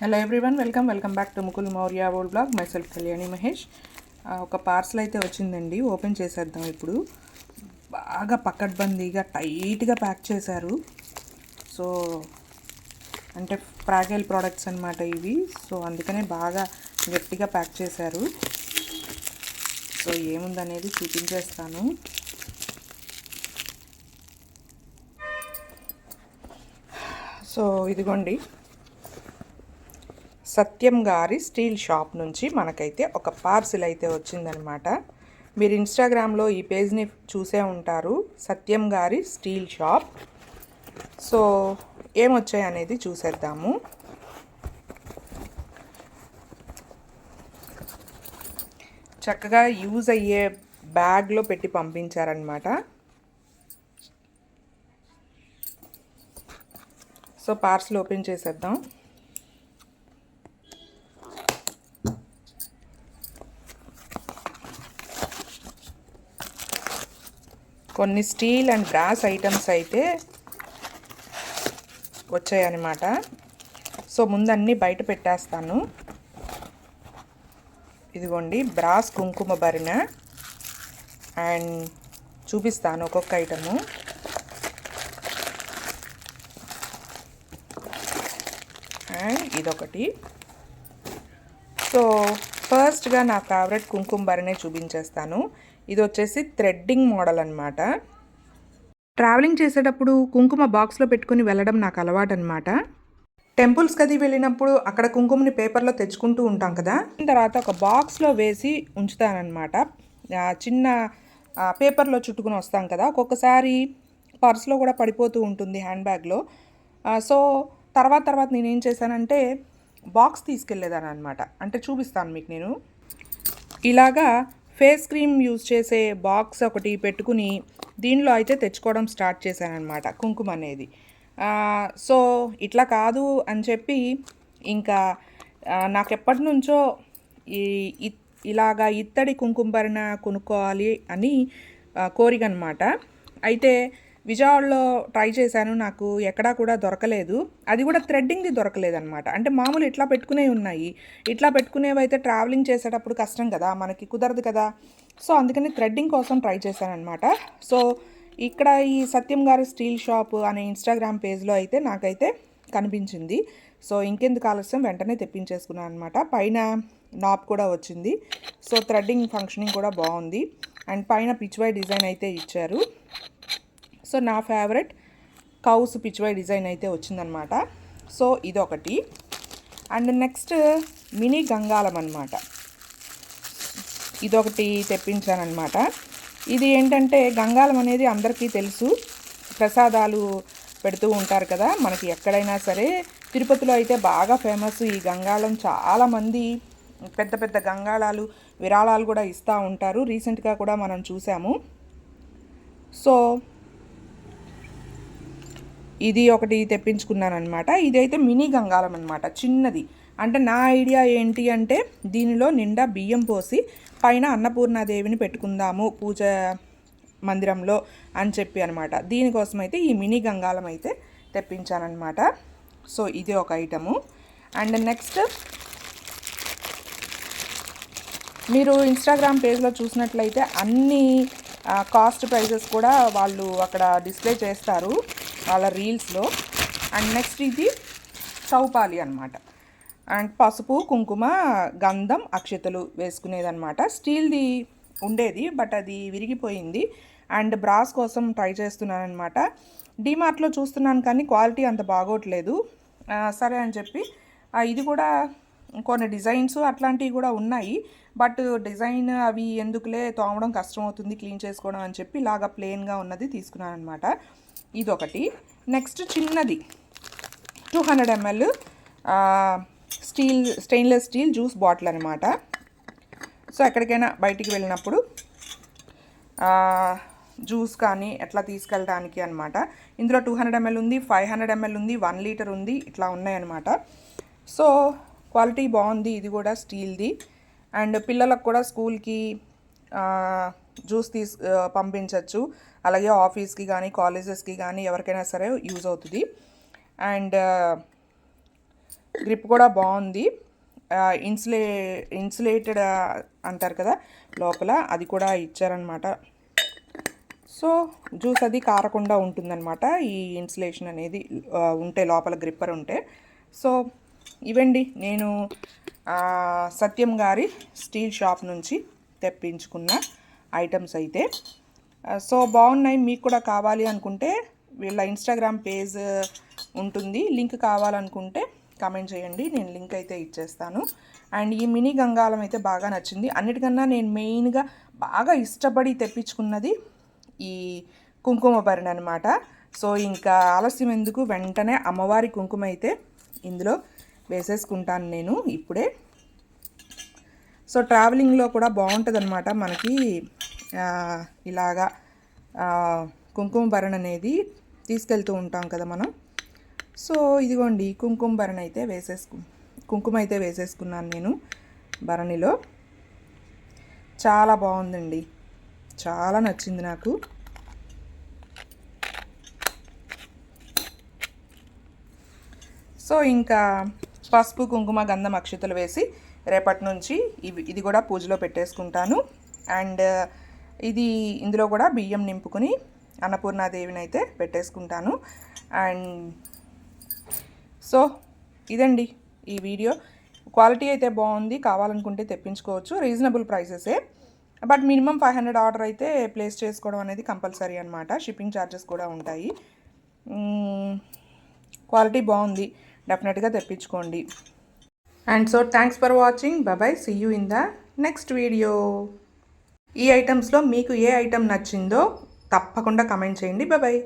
Hello everyone welcome welcome back to Mukul Maurya old blog myself Kalyani Mahesh ఒక parcel అయితే వచ్చిందండి. Open చేసేద్దాం ఇప్పుడు. బాగా పక్కడ్బందీగా టైట్గా ప్యాక్ చేశారు. సో అంటే ప్రాగైల్ ప్రోడక్ట్స్ అన్నమాట ఇవి. సో అందుకనే బాగా గట్టిగా ప్యాక్ చేశారు. సో ఏముందనేది చూపించేస్తాను. సో ఇదిగోండి. సత్యం గారి స్టీల్ షాప్ నుంచి మనకైతే ఒక పార్సిల్ అయితే వచ్చిందనమాట. మీరు ఇన్స్టాగ్రామ్లో ఈ పేజ్ని చూసే ఉంటారు. సత్యం గారి స్టీల్ షాప్. సో ఏమొచ్చాయి అనేది చూసేద్దాము. చక్కగా యూజ్ అయ్యే బ్యాగ్లో పెట్టి పంపించారనమాట. సో పార్సిల్ ఓపెన్ చేసేద్దాం. కొన్ని స్టీల్ అండ్ బ్రాస్ ఐటమ్స్ అయితే వచ్చాయన్నమాట. సో ముందు అన్నీ బయట పెట్టేస్తాను. ఇదిగోండి బ్రాస్ కుంకుమ భరిన అండ్ చూపిస్తాను ఒక్కొక్క ఐటము. అండ్ ఇదొకటి. సో ఫస్ట్గా నా ఫేవరెట్ కుంకుమ భరణే చూపించేస్తాను. ఇది వచ్చేసి థ్రెడ్డింగ్ మోడల్ అనమాట ట్రావెలింగ్ చేసేటప్పుడు కుంకుమ బాక్స్లో పెట్టుకుని వెళ్ళడం నాకు అలవాటు అనమాట టెంపుల్స్కి అది వెళ్ళినప్పుడు అక్కడ కుంకుమని పేపర్లో తెచ్చుకుంటూ ఉంటాం కదా తర్వాత ఒక బాక్స్లో వేసి ఉంచుతానమాట చిన్న పేపర్లో చుట్టుకుని వస్తాం కదా ఒక్కొక్కసారి పర్స్లో కూడా పడిపోతూ ఉంటుంది హ్యాండ్ బ్యాగ్లో సో తర్వాత తర్వాత నేను ఏం చేశానంటే బాక్స్ తీసుకెళ్ళేదాన్ని అనమాట అంటే చూపిస్తాను మీకు నేను. ఇలాగా ఫేస్ క్రీమ్ యూజ్ చేసే బాక్స్ ఒకటి పెట్టుకుని దీనిలో అయితే తెచ్చుకోవడం స్టార్ట్ చేశానమాట కుంకుమ అనేది. సో ఇట్లా కాదు అని చెప్పి ఇంకా నాకు ఎప్పటి నుంచో ఈ ఇలాగా ఇత్తడి కుంకుమ భరణ కొనుక్కోవాలి అని కోరిక అనమాట అయితే విజయవాడలో ట్రై చేశాను. నాకు ఎక్కడా కూడా దొరకలేదు. అది కూడా థ్రెడ్డింగ్ది దొరకలేదు అనమాట అంటే మామూలు ఇట్లా పెట్టుకునే ఉన్నాయి. ఇట్లా పెట్టుకునేవి అయితే ట్రావెలింగ్ చేసేటప్పుడు కష్టం కదా మనకి కుదరదు కదా. సో అందుకని థ్రెడ్డింగ్ కోసం ట్రై చేశానమాట సో ఇక్కడ ఈ సత్యం గారి స్టీల్ షాప్ అనే ఇన్స్టాగ్రామ్ పేజ్లో అయితే నాకైతే కనిపించింది. సో ఇంకెందుకు ఆలస్యం? వెంటనే తెప్పించేసుకున్నాను అనమాట పైన నాప్ కూడా వచ్చింది. సో థ్రెడ్డింగ్ ఫంక్షనింగ్ కూడా బాగుంది. అండ్ పైన పిచ్వై డిజైన్ అయితే ఇచ్చారు. సో నా ఫేవరెట్ కౌస్ పిచ్వై డిజైన్ అయితే వచ్చిందనమాట సో ఇదొకటి. అండ్ నెక్స్ట్ మినీ గంగాలం అనమాట ఇదొకటి తెప్పించానమాట ఇది ఏంటంటే గంగాలం అనేది అందరికీ తెలుసు. ప్రసాదాలు పెడుతూ ఉంటారు కదా మనకి ఎక్కడైనా సరే. తిరుపతిలో అయితే బాగా ఫేమస్ ఈ గంగాళం. చాలామంది పెద్ద పెద్ద గంగాళాలు విరాళాలు కూడా ఇస్తూ ఉంటారు. రీసెంట్గా కూడా మనం చూసాము. సో ఇది ఒకటి తెప్పించుకున్నాను అనమాట ఇదైతే మినీ గంగాలం అనమాట చిన్నది. అంటే నా ఐడియా ఏంటి అంటే దీనిలో నిండా బియ్యం పోసి పైన అన్నపూర్ణాదేవిని పెట్టుకుందాము పూజ మందిరంలో అని చెప్పి అనమాట దీనికోసం అయితే ఈ మినీ గంగాలం అయితే తెప్పించానమాట సో ఇది ఒక ఐటము. అండ్ నెక్స్ట్ మీరు ఇన్స్టాగ్రామ్ పేజ్లో చూసినట్లయితే అన్ని కాస్ట్ ప్రైజెస్ కూడా వాళ్ళు అక్కడ డిస్ప్లే చేస్తారు. వాళ్ళ రీల్స్లో. అండ్ నెక్స్ట్ ఇది చౌపాలి అనమాట అండ్ పసుపు కుంకుమ గంధం అక్షతలు వేసుకునేదనమాట స్టీల్ది ఉండేది బట్ అది విరిగిపోయింది. అండ్ బ్రాస్ కోసం ట్రై చేస్తున్నాను అనమాట డీమార్ట్లో చూస్తున్నాను కానీ క్వాలిటీ అంత బాగోట్లేదు. సరే అని చెప్పి ఇది కూడా కొన్ని డిజైన్స్ అట్లాంటివి కూడా ఉన్నాయి. బట్ డిజైన్ అవి ఎందుకులే తోమడం కష్టం అవుతుంది క్లీన్ చేసుకోవడం అని చెప్పి ఇలాగా ప్లెయిన్గా ఉన్నది తీసుకున్నాను అనమాట ఇదొకటి. నెక్స్ట్ చిన్నది. Two hundred ML steel stainless steel juice bottle అనమాట సో ఎక్కడికైనా బయటికి వెళ్ళినప్పుడు జ్యూస్ కానీ ఎట్లా తీసుకెళ్ళడానికి అనమాట ఇందులో టూ హండ్రెడ్ ఎంఎల్ ఉంది ఫైవ్ హండ్రెడ్ ఎంఎల్ ఉంది వన్ లీటర్ ఉంది ఇట్లా ఉన్నాయన్నమాట సో క్వాలిటీ బాగుంది ఇది కూడా స్టీల్ది. అండ్ పిల్లలకు కూడా స్కూల్కి జ్యూస్ తీస్ పంపించవచ్చు అలాగే ఆఫీస్కి కానీ కాలేజెస్కి కానీ ఎవరికైనా సరే యూజ్ అవుతుంది. అండ్ గ్రిప్ కూడా బాగుంది. ఇన్సులే ఇన్సులేటెడ్ అంటారు కదా లోపల అది కూడా ఇచ్చారనమాట. సో జ్యూస్ అది కారకుండా ఉంటుందన్నమాట ఈ ఇన్సులేషన్ అనేది ఉంటే లోపల గ్రిప్పర్ ఉంటే. సో ఇవండి. నేను సత్యం గారి స్టీల్ షాప్ నుంచి తెప్పించుకున్న ఐటమ్స్ అయితే. సో బాగున్నాయి మీకు కూడా కావాలి అనుకుంటే వీళ్ళ ఇన్స్టాగ్రామ్ పేజ్ ఉంటుంది లింక్ కావాలనుకుంటే కామెంట్ చేయండి నేను లింక్ అయితే ఇచ్చేస్తాను. అండ్ ఈ మినీ గంగాలం అయితే బాగా నచ్చింది. అన్నిటికన్నా నేను మెయిన్గా బాగా ఇష్టపడి తెప్పించుకున్నది ఈ కుంకుమ భరణి అనమాట సో ఇంకా ఆలస్యం ఎందుకు? వెంటనే అమ్మవారి కుంకుమ అయితే ఇందులో వేసేసుకుంటాను నేను ఇప్పుడే. సో ట్రావెలింగ్లో కూడా బాగుంటుంది అనమాట మనకి. ఇలాగా కుంకుమ భరణ అనేది తీసుకెళ్తూ ఉంటాం కదా మనం. సో ఇదిగోండి కుంకుమ భరణ అయితే వేసేసుకు కుంకుమ అయితే వేసేసుకున్నాను నేను భరణిలో. చాలా బాగుందండి. చాలా నచ్చింది నాకు. సో ఇంకా పసుపు కుంకుమ గంధం అక్షతలు వేసి రేపటి నుంచి ఇవి ఇది కూడా పూజలో పెట్టేసుకుంటాను. అండ్ ఇది ఇందులో కూడా బియ్యం నింపుకుని అన్నపూర్ణాదేవిని అయితే పెట్టేసుకుంటాను. అండ్ సో ఇదండి ఈ వీడియో. క్వాలిటీ అయితే బాగుంది కావాలనుకుంటే తెప్పించుకోవచ్చు reasonable ప్రైసెసే. But minimum five hundred order అయితే ప్లేస్ చేసుకోవడం అనేది కంపల్సరీ అనమాట షిప్పింగ్ ఛార్జెస్ కూడా ఉంటాయి. క్వాలిటీ బాగుంది డెఫినెట్గా తెప్పించుకోండి. And so thanks for watching. బాబాయ్ see you in the next video. ఈ ఐటమ్స్లో మీకు ఏ ఐటమ్ నచ్చిందో తప్పకుండా కమెంట్ చేయండి. బాయ్